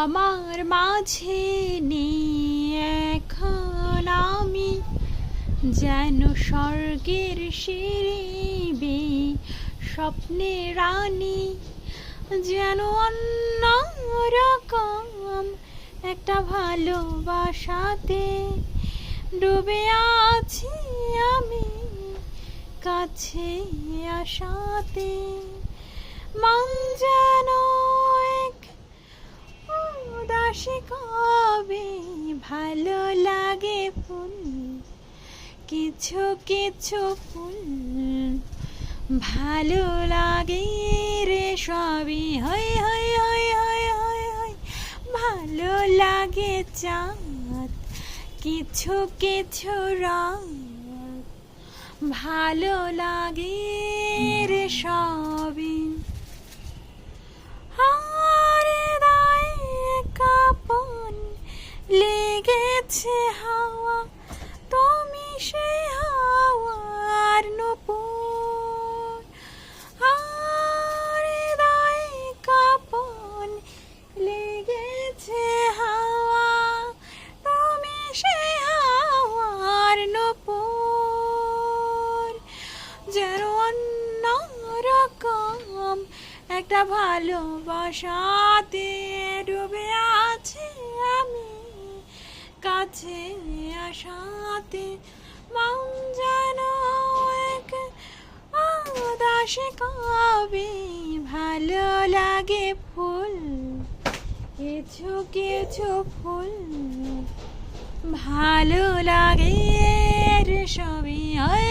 আমার মাঝে নেই এখন আমি যেন স্বর্গের সিঁড়ি স্বপ্নে রানী যেন অন্য রকম একটা ভালোবাসাতে ডুবে আছি আমি কাছে আসাতে। মন যেন উদাসী কবে ভালো লাগে ফুল? কিছু কিছু ফুল ভালো লাগে রে সবই। হই হই হই হই হই হই ভালো লাগে চাঁদ। কিছু কিছু রাত ভালো লাগে রে সবই লেগেছে হাওয়া, তুমি সে হাওয়ার নূপুর। হারে দায়ে কাপন লেগেছে হাওয়া, তুমি সেই হাওয়ার নূপুর। যেন অন্য রকম একটা ভালোবাসাতে ডুবে আছি আমি কাছে আসাতে মন যেন এক আদাসে কবে ভালো লাগে ফুল, কিছু কিছু ফুল ভালো লাগে সবই হয়।